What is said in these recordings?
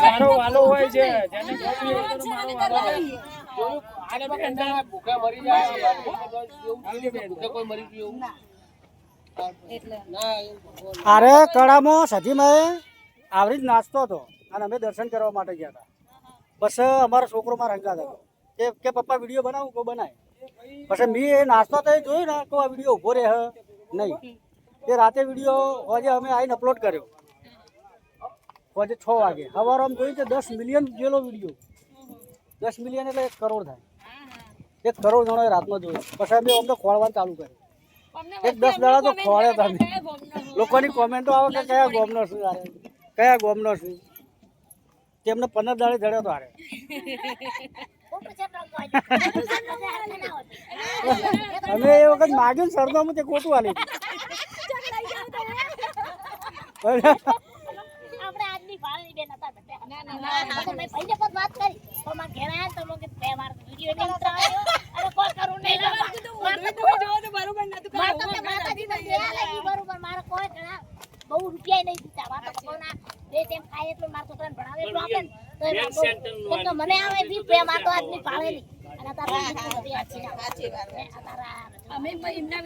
સારો વાલો હોય છે જેને? આને કંટાળા મરી જાય કે કોઈ મરી ગયું. અરે કડામાં સધીમાં આવરી જ નાચતો હતો. અને અમે દર્શન કરવા માટે ગયા હતા. બસ અમારો છોકરો માં હંગાત હતો. કે કે પપ્પા વીડિયો બનાવું કોઈ બનાય? પછી મેં એ નાચતો તો એ જોયું ને તો આ વીડિયો ઊભો રહે હે? નહીં. તે રાતે વીડિયો આજે અમે આવીને અપલોડ કર્યો. આજે છ વાગે. સવારે આમ જોયું કે દસ મિલિયન જેલો વીડિયો. દસ મિલિયન એટલે એક કરોડ થાય. એક કરોડ જણોએ રાતમાં જોયો. પછી અમે અમને ખોળવાનું ચાલુ કર્યું. એક દસ દાડા તો ખોળે તમે. લોકોની કોમેન્ટો આવે કે કયા ગોમનો શું આરે કયા ગોમનો શું તેમને પંદર દાડે જડ્યો તો આરે બહુ પછી આપણે કોઈ ના હોય. અમે એ વખત માગ્યું સરનામું તે ખોટું આલી આપણે આજની ભાળેની બેન હતા બધા. પછી મેં ભાઈને પણ વાત કરી. તો મારા ઘેર આયા તો લોકો કે બે વાર વીડિયો નહીં ઉતરાવ્યો. અરે કોઈ કરવું નહીં બાપા. મારે તો મારે તો કે માતાજી મને દયા લાગી બરોબર. મારે કોઈ ઘણા બહુ રૂપિયા નહીં દીધા. વાતો કોના બે તેમ ખાય એટલું મારા છોકરાને ભણાવે એટલું આપે કે મને આવે બી પ્રેમ આ તો આજની ભાળેની.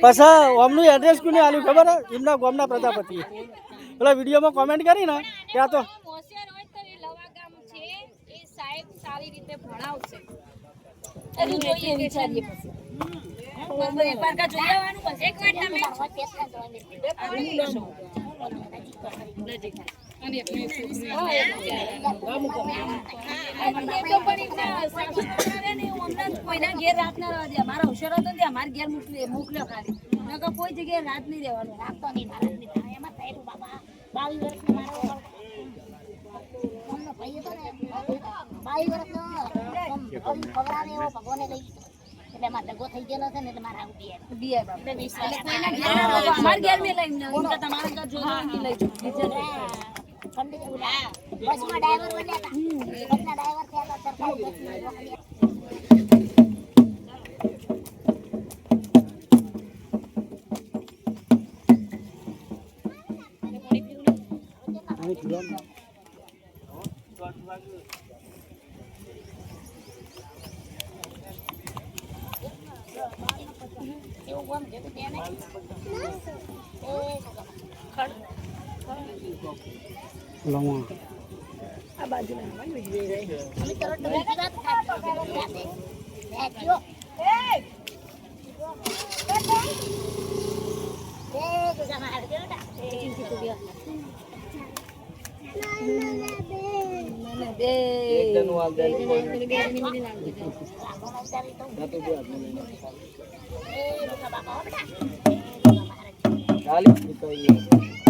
પછી ઓમનું એડ્રેસ કોને આલ્યું ખબર એમના ગોમના પ્રજાપતિ પેલા વિડીયોમાં કોમેન્ટ કરી ને, ત્યાં તો સારી રીતે ભણાવશે. કોઈના ઘેર રાત ના રહેવા દે મારા હોશિયાર હતો ત્યાં મારે ઘેર મોકલી મોકલ્યો ખાલી. નકર કોઈ જગ્યાએ રાત નહીં રહેવાનું. નહીં મારા નહીં એમાં થયેલું બાબા. બાવીસ વર્ષ મારો ભાઈ હતો ને, બાવીસ એવો ભગવાને લઈ. એટલે એમાં દગો થઈ ગયેલો છે ને એટલે મારા બોલ્યા. બસમાં ડ્રાઈવર બન્યા હતા. બસના ડ્રાઈવર થયા હતા. સરકારી બસમાં નોકરી. અહીં લમણ. અમે તો રોટલી બીજી વાત ખાધી. રાતે. મેં કીધું, એ ગુજા માર ગયો બેટા. બે એક જણનું હાલ દે. લાગો ના ઉતારી તો. જાતું